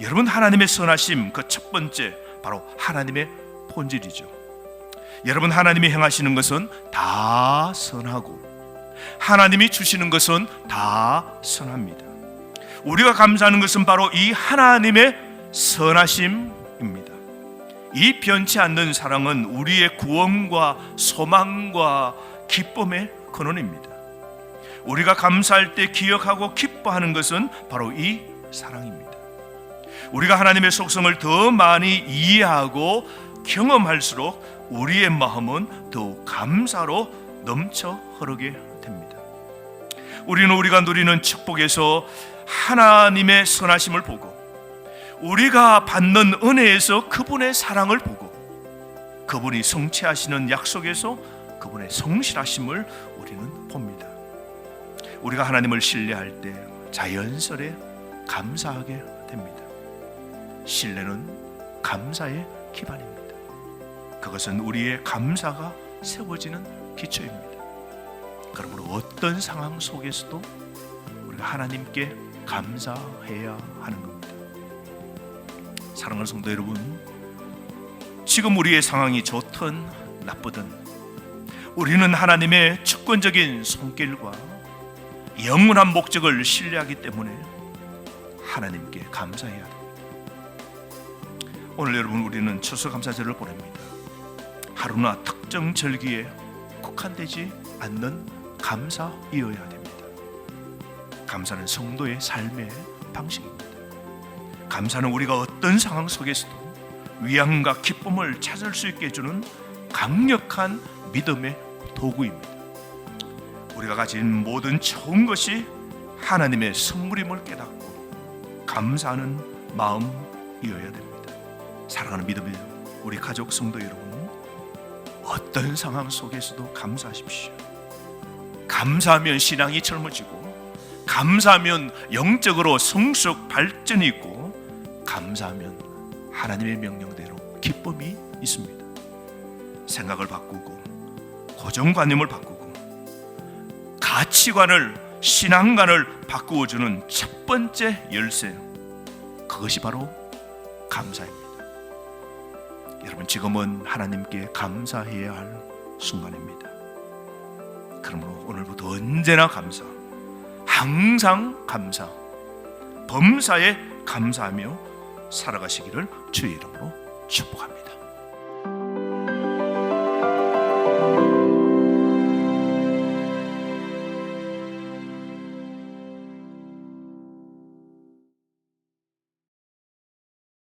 여러분 하나님의 선하심 그 첫 번째 바로 하나님의 본질이죠. 여러분 하나님이 행하시는 것은 다 선하고 하나님이 주시는 것은 다 선합니다. 우리가 감사하는 것은 바로 이 하나님의 선하심입니다. 이 변치 않는 사랑은 우리의 구원과 소망과 기쁨의 근원입니다. 우리가 감사할 때 기억하고 기뻐하는 것은 바로 이 사랑입니다. 우리가 하나님의 속성을 더 많이 이해하고 경험할수록 우리의 마음은 더욱 감사로 넘쳐 흐르게 됩니다. 우리는 우리가 누리는 축복에서 하나님의 선하심을 보고 우리가 받는 은혜에서 그분의 사랑을 보고 그분이 성취하시는 약속에서 그분의 성실하심을 우리는 봅니다. 우리가 하나님을 신뢰할 때 자연스레 감사하게 됩니다. 신뢰는 감사의 기반입니다. 그것은 우리의 감사가 세워지는 기초입니다. 그러므로 어떤 상황 속에서도 우리가 하나님께 감사해야 하는 겁니다. 사랑하는 성도 여러분, 지금 우리의 상황이 좋든 나쁘든 우리는 하나님의 주권적인 손길과 영원한 목적을 신뢰하기 때문에 하나님께 감사해야 합니다. 오늘 여러분 우리는 추수감사절을 보냅니다. 하루나 특정 절기에 국한되지 않는 감사이어야 됩니다. 감사는 성도의 삶의 방식입니다. 감사는 우리가 어떤 상황 속에서도 위안과 기쁨을 찾을 수 있게 해주는 강력한 믿음의 도구입니다. 우리가 가진 모든 좋은 것이 하나님의 선물임을 깨닫고 감사하는 마음이어야 됩니다. 사랑하는 믿음의 우리 가족 성도 여러분, 어떤 상황 속에서도 감사하십시오. 감사하면 신앙이 젊어지고, 감사하면 영적으로 성숙 발전이 있고, 감사하면 하나님의 명령대로 기쁨이 있습니다. 생각을 바꾸고, 고정관념을 바꾸고, 가치관을 신앙관을 바꾸어주는 첫 번째 열쇠, 그것이 바로 감사입니다. 여러분 지금은 하나님께 감사해야 할 순간입니다. 그러므로 오늘부터 언제나 감사, 항상 감사, 범사에 감사하며 살아가시기를 주의 이름으로 축복합니다.